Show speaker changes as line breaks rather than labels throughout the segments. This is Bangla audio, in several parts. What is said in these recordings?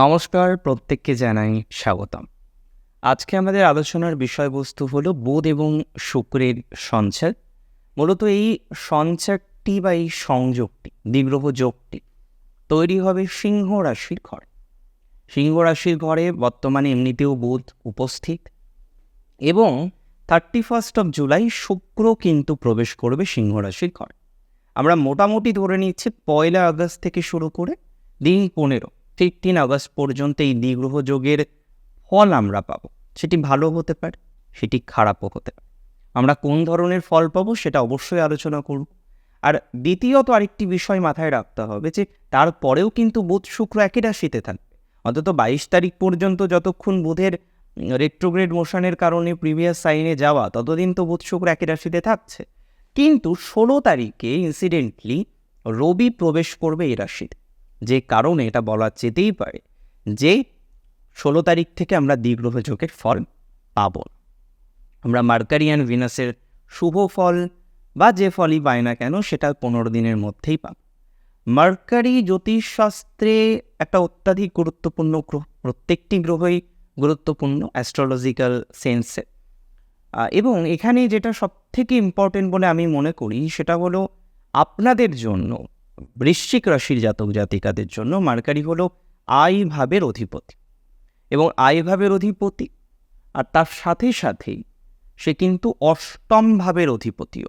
নমস্কার, প্রত্যেককে জানাই স্বাগতম। আজকে আমাদের আলোচনার বিষয়বস্তু হলো বুধ এবং শুক্রের সঞ্চার। মূলত এই সঞ্চারটি বা এই সংযোগটি, দ্বিগ্রহ যোগটি তৈরি হবে সিংহ রাশির ঘরে। সিংহ রাশির ঘরে বর্তমানে এমনিতেও বুধ উপস্থিত এবং থার্টি ফার্স্ট অফ জুলাই শুক্র কিন্তু প্রবেশ করবে সিংহ রাশির ঘরে। আমরা মোটামুটি ধরে নিচ্ছি পয়লা আগস্ট থেকে শুরু করে দিন পনেরো ফিফটিন আগস্ট পর্যন্ত এই দ্বিগ্রহ যোগের ফল আমরা পাবো। সেটি ভালো হতে পারে, সেটি খারাপও হতে পারে। আমরা কোন ধরনের ফল পাবো সেটা অবশ্যই আলোচনা করব। আর দ্বিতীয়ত আরেকটি বিষয় মাথায় রাখতে হবে যে, তারপরেও কিন্তু বুধ শুক্র একই রাশিতে থাকবে। অন্তত বাইশ তারিখ পর্যন্ত যতক্ষণ বুধের রেট্রোগ্রেড মোশনের কারণে প্রিভিয়াস সাইনে যাওয়া, ততদিন তো বুধ শুক্র একই রাশিতে থাকছে। কিন্তু ষোলো তারিখে ইনসিডেন্টলি রবি প্রবেশ করবে এই রাশিতে। যে কারণে এটা বলা যেতেই পারে যে ষোলো তারিখ থেকে আমরা দ্বিগ্রহ যোগের ফল পাব। আমরা মার্কারিয়ান ভিনাসের শুভ ফল বা যে ফলই পাই না কেন সেটা পনেরো দিনের মধ্যেই পাব মার্কারি জ্যোতিষশাস্ত্রে একটা অত্যাধিক গুরুত্বপূর্ণ গ্রহ, প্রত্যেকটি গ্রহই গুরুত্বপূর্ণ অ্যাস্ট্রোলজিক্যাল সেন্সে এবং এখানে যেটা সবথেকে ইম্পর্টেন্ট বলে আমি মনে করি সেটা হলো আপনাদের জন্য বৃশ্চিক রাশির জাতক জাতিকাদের জন্য মার্কারি হলো আই ভাবের অধিপতি এবং আই ভাবের অধিপতি আর তার সাথে সাথেই সে কিন্তু অষ্টম ভাবের অধিপতিও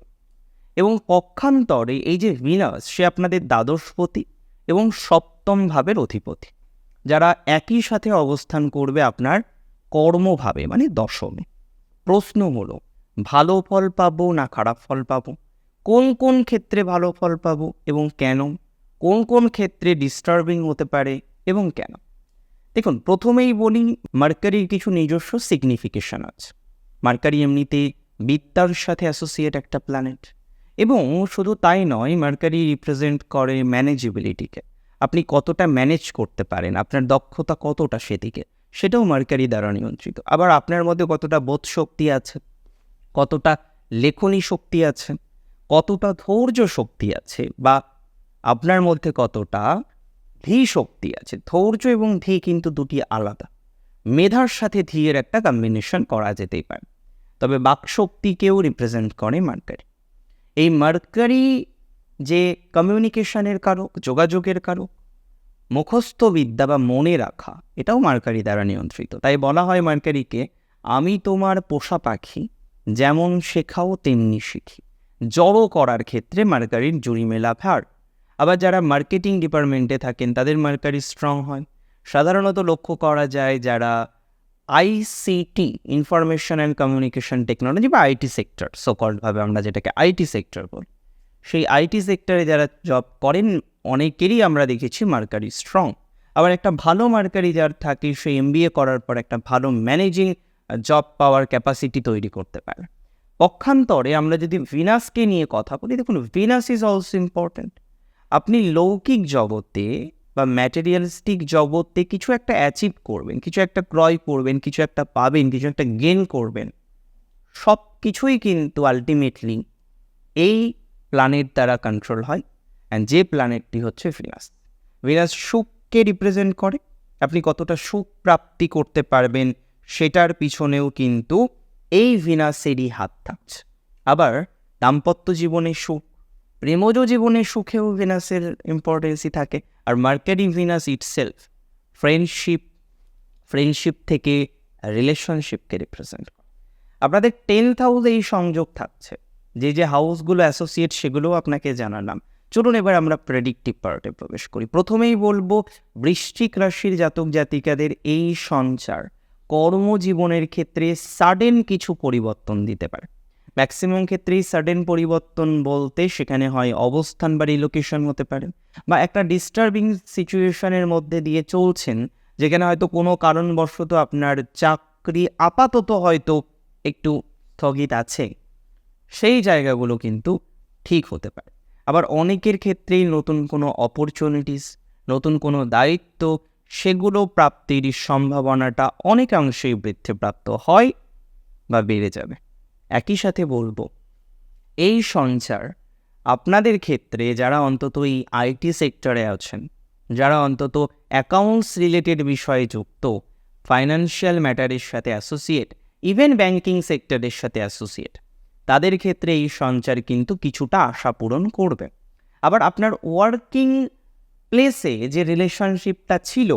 এবং পক্ষান্তরে এই যে ভিনাস সে আপনাদের দ্বাদশপতি এবং সপ্তম ভাবের অধিপতি, যারা একই সাথে অবস্থান করবে আপনার কর্মভাবে মানে দশমে। প্রশ্ন হলো ভালো ফল পাবো না খারাপ ফল পাবো? কোন কোন ক্ষেত্রে ভালো ফল পাবো এবং কেন? কোন কোন ক্ষেত্রে ডিস্টার্বিং হতে পারে এবং কেন? দেখুন, প্রথমেই বলি, মার্কারির কিছু নিজস্ব সিগনিফিকেশন আছে। মার্কারি এমনিতে বিদ্যার সাথে অ্যাসোসিয়েট একটা প্ল্যানেট এবং শুধু তাই নয়, মার্কারি রিপ্রেজেন্ট করে ম্যানেজেবিলিটিকে আপনি কতটা ম্যানেজ করতে পারেন, আপনার দক্ষতা কতটা সেদিকে, সেটাও মার্কারি দ্বারা নিয়ন্ত্রিত। আবার আপনার মধ্যে কতটা বোধ শক্তি আছে, কতটা লেখনী শক্তি আছে কতটা ধৈর্য শক্তি আছে বা আপনার মধ্যে কতটা ধী শক্তি আছে? ধৈর্য এবং ধী কিন্তু দুটি আলাদা। মেধার সাথে ধীয়ের একটা কম্বিনেশন করা যেতেই পারে। তবে বাকশক্তিকেও রিপ্রেজেন্ট করে মার্কারি। এই মার্কারি যে কমিউনিকেশনের কারক, যোগাযোগের কারক, মুখস্থ বিদ্যা বা মনে রাখা, এটাও মার্কারি দ্বারা নিয়ন্ত্রিত। তাই বলা হয় মার্কারিকে, আমি তোমার পোষা পাখি, যেমন শেখাও তেমনি শিখি। জড়ো করার ক্ষেত্রে মার্কারির জুড়িমেলা ভার। আবার যারা মার্কেটিং ডিপার্টমেন্টে থাকেন, তাদের মার্কারি স্ট্রং হয়। সাধারণত লক্ষ্য করা যায় যারা ICT information and communication technology বা আইটি সেক্টর সোকল্ডভাবে আমরা যেটাকে আইটি সেক্টর বলি। সেই আইটি সেক্টরে যারা জব করেন, অনেকেরই আমরা দেখেছি মার্কারি স্ট্রং আবার একটা ভালো মার্কারি যার থাকে, সে এমবিএ করার পর একটা ভালো ম্যানেজিং জব পাওয়ার ক্যাপাসিটি তৈরি করতে পারে। পক্ষান্তরে আমরা যদি ভিনাসকে নিয়ে কথা বলি, দেখুন, ভিনাস ইজ অলসো ইম্পর্ট্যান্ট আপনি লৌকিক জগতে বা ম্যাটেরিয়ালিস্টিক জগতে কিছু একটা অ্যাচিভ করবেন, কিছু একটা ক্রয় করবেন, কিছু একটা পাবেন, কিছু একটা গেন করবেন। সব কিছুই কিন্তু আলটিমেটলি এই প্ল্যানেট দ্বারা কন্ট্রোল হয় অ্যান্ড যে প্ল্যানেটটি হচ্ছে ভিনাস। ভিনাস সুখকে রিপ্রেজেন্ট করে। আপনি কতটা সুখ প্রাপ্তি করতে পারবেন সেটার পিছনেও কিন্তু এই ভিনাসেরই হাত থাকছে। আবার দাম্পত্য জীবনে সুখ, প্রেমজ জীবনে সুখেও ভিনাসের ইম্পর্টেন্সই থাকে। আর Mercury Venus itself friendship friendship থেকে রিলেশনশিপকে রিপ্রেজেন্ট করে। আপনাদের টেন্থ হাউসে এই সংযোগ থাকছে। যে যে হাউসগুলো অ্যাসোসিয়েট সেগুলোও আপনাকে জানালাম। চলুন এবার আমরা প্রেডিক্টিভ পার্টে প্রবেশ করি। প্রথমেই বলব, বৃশ্চিক রাশির জাতক জাতিকাদের এই সঞ্চার কর্মজীবনের ক্ষেত্রে সাডেন কিছু পরিবর্তন দিতে পারে। ম্যাক্সিমাম ক্ষেত্রেই সাডেন পরিবর্তন বলতে সেখানে হয় অবস্থান বা রিলোকেশন হতে পারে বা একটা ডিস্টার্বিং সিচুয়েশনের মধ্যে দিয়ে চলছেন, যেখানে হয়তো কোনো কারণবশত আপনার চাকরি আপাতত হয়তো একটু স্থগিত আছে। সেই জায়গাগুলো কিন্তু ঠিক হতে পারে। আবার অনেকের ক্ষেত্রেই নতুন কোনো অপরচুনিটিস নতুন কোনো দায়িত্ব সেগুলো প্রাপ্তির সম্ভাবনাটা অনেকাংশেই বৃদ্ধিপ্রাপ্ত হয় বা বেড়ে যাবে। একই সাথে বলব, এই সঞ্চার আপনাদের ক্ষেত্রে যারা অন্তত এই আইটি সেক্টরে আছেন, যারা অন্তত অ্যাকাউন্টস রিলেটেড বিষয়ে যুক্ত ফাইন্যান্সিয়াল ম্যাটারের সাথে অ্যাসোসিয়েট ইভেন ব্যাংকিং সেক্টরের সাথে অ্যাসোসিয়েট তাদের ক্ষেত্রে এই সঞ্চার কিন্তু কিছুটা আশা পূরণ করবে। আবার আপনার ওয়ার্কিং প্লেসে যে রিলেশনশিপটা ছিল,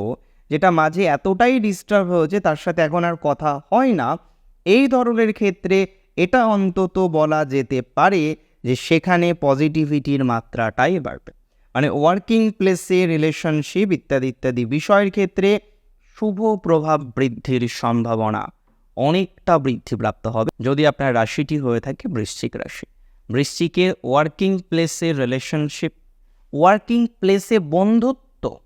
যেটা মাঝে এতটাই ডিস্টার্ব হয়েছে, তার সাথে এখন আর কথা হয় না, এই ধরনের ক্ষেত্রে এটা অন্তত বলা যেতে পারে যে সেখানে পজিটিভিটির মাত্রাটাই বাড়বে। মানে ওয়ার্কিং প্লেসে রিলেশনশিপ ইত্যাদি ইত্যাদি বিষয়ের ক্ষেত্রে শুভ প্রভাব বৃদ্ধির সম্ভাবনা অনেকটা বৃদ্ধিপ্রাপ্ত হবে। যদি আপনার রাশিটি হয়ে থাকে বৃশ্চিক রাশি। বৃশ্চিকে ওয়ার্কিং প্লেসে রিলেশনশিপ ওয়ার্কিং প্লেসে বন্ধুত্ব,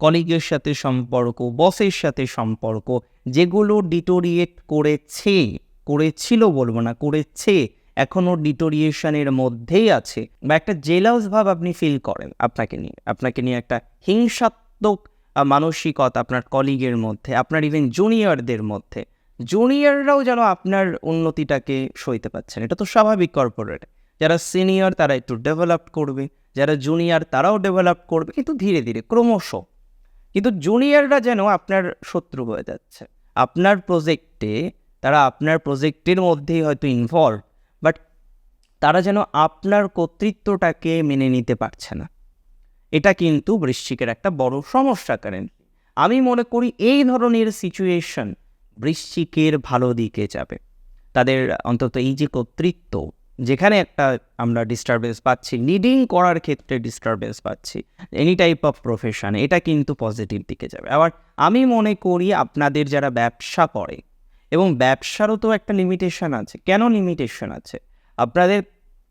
কলিগের সাথে সম্পর্ক, বসের সাথে সম্পর্ক, যেগুলো ডিটোরিয়েট করেছে, করেছিল বলব না, করেছে এখনও ডিটোরিয়েশনের মধ্যেই আছে বা একটা জেলাস ভাব আপনি ফিল করেন আপনাকে নিয়ে। আপনাকে নিয়ে একটা হিংসাত্মক মানসিকতা আপনার কলিগের মধ্যে, আপনার ইভেন জুনিয়রদের মধ্যে। জুনিয়ররাও যেন আপনার উন্নতিটাকে সইতে পারছেন, এটা তো স্বাভাবিক কর্পোরেট যারা সিনিয়র তারা একটু ডেভেলপ করবে। যারা জুনিয়র তারাও ডেভেলপ করবে, কিন্তু ধীরে ধীরে, ক্রমশ। কিন্তু জুনিয়ররা যেন আপনার শত্রু হয়ে যাচ্ছে। আপনার প্রজেক্টে তারা আপনার প্রজেক্টের মধ্যেই হয়তো ইনভলভ বাট তারা যেন আপনার কর্তৃত্বটাকে মেনে নিতে পারছে না। এটা কিন্তু বৃশ্চিকের একটা বড় সমস্যা কারণ আমি মনে করি এই ধরনের সিচুয়েশন বৃশ্চিকের ভালো দিকে যাবে। তাদের অন্তত এই যে কর্তৃত্ব যেখানে একটা আমরা ডিস্টারবেন্স পাচ্ছি লিডিং করার ক্ষেত্রে ডিস্টারবেন্স পাচ্ছি এনি টাইপ অফ প্রফেশন এটা কিন্তু পজিটিভ দিকে যাবে। আবার আমি মনে করি আপনাদের যারা ব্যবসা করে, এবং ব্যবসারও তো একটা লিমিটেশন আছে। কেন লিমিটেশন আছে? আপনাদের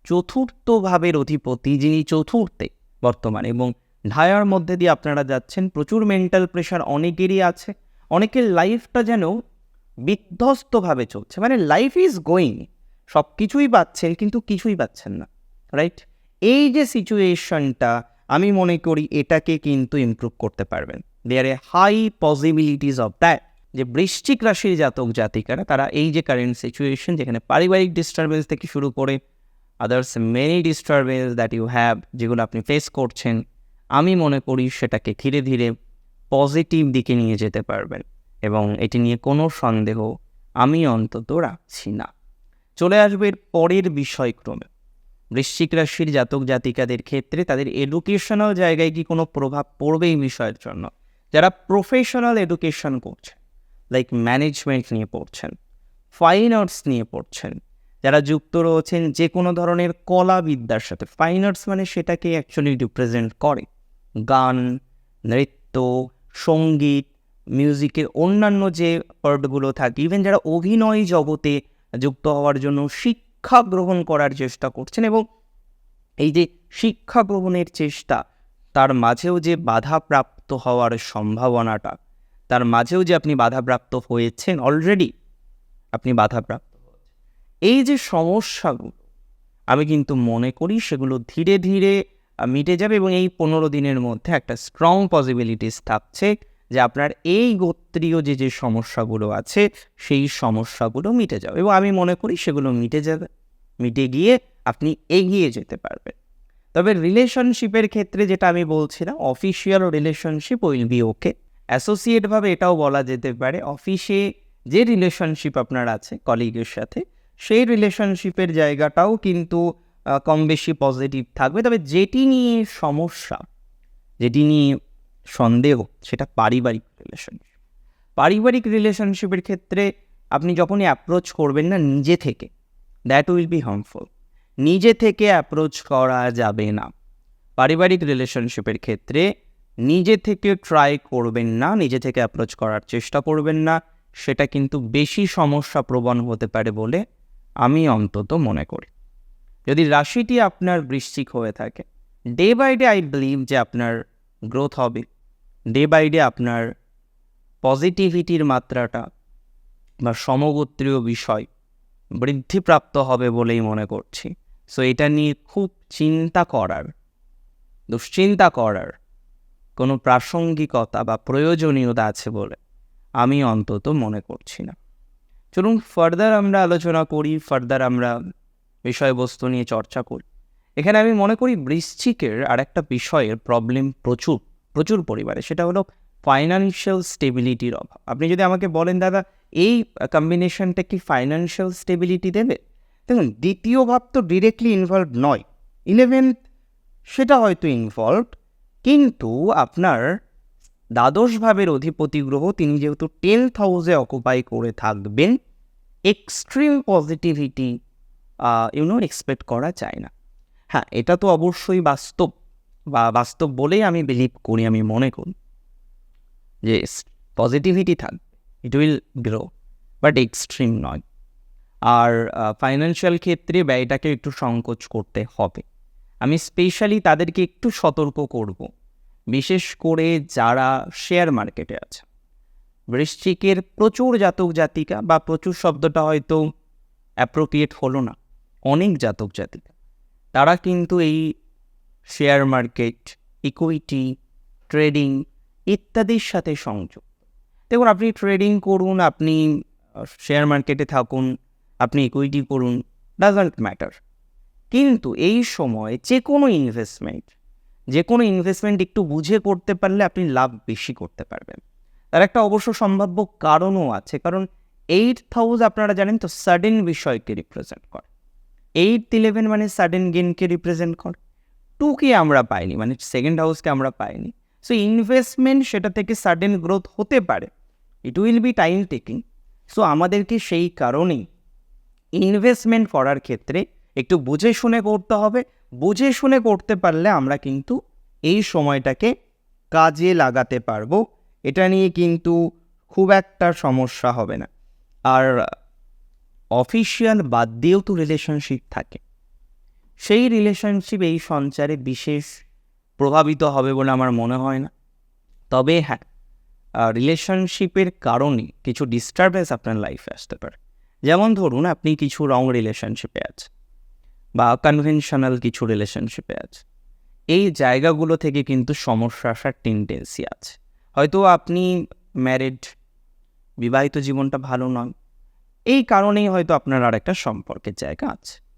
চতুর্থ ভাবের অধিপতি যিনি চতুর্থে বর্তমানে, এবং ঢায়ার মধ্যে দিয়ে আপনারা যাচ্ছেন, প্রচুর মেন্টাল প্রেশার অনেকেরই আছে। অনেকের লাইফটা যেন বিধ্বস্তভাবে চলছে। মানে লাইফ ইজ গোয়িং সব কিছুই পাচ্ছেন, কিন্তু কিছুই পাচ্ছেন না রাইট এই যে সিচুয়েশনটা আমি মনে করি এটাকে কিন্তু ইমপ্রুভ করতে পারবেন। There a high possibilities of that যে বৃশ্চিক রাশির জাতক জাতিকারা, তারা এই যে কারেন্ট সিচুয়েশন যেখানে পারিবারিক ডিস্টারবেন্স থেকে শুরু করে others many disturbance that you have যেগুলো আপনি ফেস করছেন, আমি মনে করি সেটাকে ধীরে ধীরে পজিটিভ দিকে নিয়ে যেতে পারবেন। এবং এটি নিয়ে কোনো সন্দেহ আমি অন্তত রাখছি না। চলে আসবে পরের বিষয়ক্রমে। বৃশ্চিক রাশির জাতক জাতিকাদের ক্ষেত্রে তাদের এডুকেশনাল জায়গায় কি কোনো প্রভাব পড়বে এই বিষয়ের জন্য? যারা প্রফেশনাল এডুকেশন করছেন লাইক ম্যানেজমেন্ট নিয়ে পড়ছেন ফাইন আর্টস নিয়ে পড়ছেন, যারা যুক্ত রয়েছেন যে কোনো ধরনের কলা বিদ্যার সাথে ফাইন আর্টস মানে সেটাকে অ্যাকচুয়ালি রিপ্রেজেন্ট করে। গান, নৃত্য, সংগীত মিউজিকের অন্যান্য যে পার্টগুলো থাকে ইভেন যারা অভিনয় জগতে যুক্ত হওয়ার জন্য শিক্ষা গ্রহণ করার চেষ্টা করছেন এবং এই যে শিক্ষা গ্রহণের চেষ্টা, তার মাঝেও যে বাধাপ্রাপ্ত হওয়ার সম্ভাবনাটা, তার মাঝেও যে আপনি বাধাপ্রাপ্ত হয়েছেন অলরেডি আপনি বাধাপ্রাপ্ত এই যে সমস্যাগুলো, আমি কিন্তু মনে করি সেগুলো ধীরে ধীরে মিটে যাবে এবং এই পনেরো দিনের মধ্যে একটা স্ট্রং পসিবিলিটিস থাকছে। যে আপনার এই গোত্রীয় যে যে সমস্যাগুলো আছে, সেই সমস্যাগুলো মিটে যাবে। এবং আমি মনে করি সেগুলো মিটে যাবে। মিটে গিয়ে আপনি এগিয়ে যেতে পারবেন। তবে রিলেশনশিপের ক্ষেত্রে যেটা আমি বলছিলাম, official relationship will be okay. অ্যাসোসিয়েটভাবে এটাও বলা যেতে পারে, অফিসে যে রিলেশনশিপ আপনার আছে কলিগের সাথে, সেই রিলেশনশিপের জায়গাটাও কিন্তু কম বেশি পজিটিভ থাকবে। তবে যেটি নিয়ে সমস্যা, যেটি নিয়ে সন্দেহ, সেটা পারিবারিক রিলেশনশিপ পারিবারিক রিলেশনশিপের ক্ষেত্রে আপনি যখনই অ্যাপ্রোচ করবেন না, নিজে থেকে দ্যাট উইল বি হার্মফুল নিজে থেকে অ্যাপ্রোচ করা যাবে না। পারিবারিক রিলেশনশিপের ক্ষেত্রে নিজে থেকে ট্রাই করবেন না, নিজে থেকে অ্যাপ্রোচ করার চেষ্টা করবেন না, সেটা কিন্তু বেশি সমস্যা প্রবণ হতে পারে বলে আমি অন্তত মনে করি। যদি রাশিটি আপনার বৃশ্চিক হয়ে থাকে day by day I believe যে আপনার গ্রোথ হবে। ডে বাই ডে আপনার পজিটিভিটির মাত্রাটা বা সমগোত্রীয় বিষয় বৃদ্ধিপ্রাপ্ত হবে বলেই মনে করছি। সো এটা নিয়ে খুব চিন্তা করার, দুশ্চিন্তা করার কোনো প্রাসঙ্গিকতা বা প্রয়োজনীয়তা আছে বলে আমি অন্তত মনে করছি না। চলুন ফার্দার আমরা আলোচনা করি ফার্দার আমরা বিষয়বস্তু নিয়ে চর্চা করি। এখানে আমি মনে করি বৃশ্চিকের আর একটা বিষয়ের প্রবলেম প্রচুর। প্রচুর পরিমাণে, সেটা হলো ফাইন্যান্সিয়াল স্টেবিলিটির অভাব। আপনি যদি আমাকে বলেন, দাদা, এই কম্বিনেশনটা কি ফাইন্যান্সিয়াল স্টেবিলিটি দেবে? দেখুন, দ্বিতীয় ভাব তো ডিরেক্টলি ইনভলভ নয়। ইলেভেন্থ সেটা হয়তো ইনভলভ কিন্তু আপনার দ্বাদশ ভাবের অধিপতি গ্রহ, তিনি যেহেতু টেন্থ হাউসে অকুপাই করে থাকবেন এক্সট্রিম পজিটিভিটি ইউনো এক্সপেক্ট করা যায় না। হ্যাঁ এটা তো অবশ্যই বাস্তব। বা বাস্তব বলেই আমি বিলিভ করি, আমি মনে করি যে পজিটিভিটি থাকবে it will grow but extreme নয়। আর ফাইন্যান্সিয়াল ক্ষেত্রে ব্যয়টাকে একটু সংকোচ করতে হবে। আমি স্পেশালি তাদেরকে একটু সতর্ক করব। বিশেষ করে যারা শেয়ার মার্কেটে আছে। বৃশ্চিকের প্রচুর জাতক জাতিকা বা প্রচুর শব্দটা হয়তো অ্যাপ্রোপ্রিয়েট হলো না। অনেক জাতক জাতিকা। তারা কিন্তু এই শেয়ার মার্কেট ইকুইটি ট্রেডিং ইত্যাদির সাথে সংযুক্ত দেখুন, আপনি ট্রেডিং করুন, আপনি শেয়ার মার্কেটে থাকুন, আপনি ইকুইটি করুন ডাজন্ট ম্যাটার কিন্তু এই সময় যে কোনো ইনভেস্টমেন্ট যে কোনো ইনভেস্টমেন্ট একটু বুঝে করতে পারলে আপনি লাভ বেশি করতে পারবেন। তার একটা অবশ্য সম্ভাব্য কারণও আছে, কারণ এইট হাউস আপনারা জানেন তো সাডেন বিষয়কে রিপ্রেজেন্ট করে। এইট ইলেভেন মানে সাডেন গেনকে রিপ্রেজেন্ট করে। টুকে আমরা পাইনি মানে সেকেন্ড হাউসকে আমরা পাইনি। সো ইনভেস্টমেন্ট সেটা থেকে সাডেন গ্রোথ হতে পারে। It will be time taking so আমাদেরকে সেই কারণেই ইনভেস্টমেন্ট করার ক্ষেত্রে একটু বুঝে শুনে করতে হবে। বুঝে শুনে করতে পারলে আমরা কিন্তু এই সময়টাকে কাজে লাগাতে পারব। এটা নিয়ে কিন্তু খুব একটা সমস্যা হবে না। আর অফিসিয়াল বাদ দিয়েও তো রিলেশনশিপ থাকে। সেই রিলেশনশিপ এই সঞ্চারে বিশেষ প্রভাবিত হবে বলে আমার মনে হয় না। তবে হ্যাঁ রিলেশনশিপের কারণে কিছু ডিস্টারবেন্স আপনার লাইফে আসতে পারে। যেমন ধরুন, আপনি কিছু রং রিলেশনশিপে আছেন বা কনভেনশনাল কিছু রিলেশনশিপে আছে এই জায়গাগুলো থেকে কিন্তু সমস্যা আসার টেন্ডেন্সি আছে। হয়তো আপনি ম্যারিড বিবাহিত জীবনটা ভালো নয় এই কারণেই হয়তো আপনার আর একটা সম্পর্কের জায়গা আছে।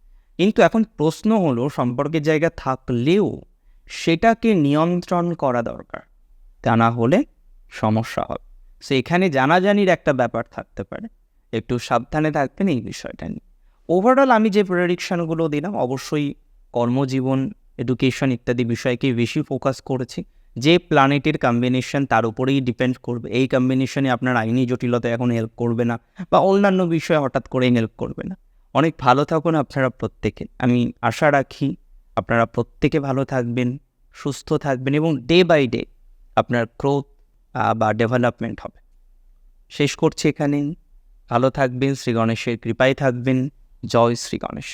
কিন্তু এখন প্রশ্ন হলো সম্পর্কের জায়গা থাকলেও সেটাকে নিয়ন্ত্রণ করা দরকার। তা না হলে সমস্যা হবে। সো এখানে জানাজানির একটা ব্যাপার থাকতে পারে। একটু সাবধানে থাকবেন এই বিষয়টা নিয়ে। ওভারঅল আমি যে প্রেডিকশানগুলো দিলাম, অবশ্যই কর্মজীবন এডুকেশন ইত্যাদি বিষয়কে বেশি ফোকাস করেছি। যে প্ল্যানেটের কম্বিনেশন তার উপরেই ডিপেন্ড করবে। এই কম্বিনেশনে আপনার আইনি জটিলতা এখন হেল্প করবে না বা অন্যান্য বিষয়ে হঠাৎ করেই হেল্প করবে না। অনেক ভালো থাকুন আপনারা প্রত্যেকে। আমি আশা রাখি আপনারা প্রত্যেকে ভালো থাকবেন, সুস্থ থাকবেন এবং ডে বাই ডে আপনার গ্রোথ বা ডেভেলপমেন্ট হবে। শেষ করছি এখানে। ভালো থাকবেন, শ্রী গণেশের কৃপায় থাকবেন। জয় শ্রী গণেশ।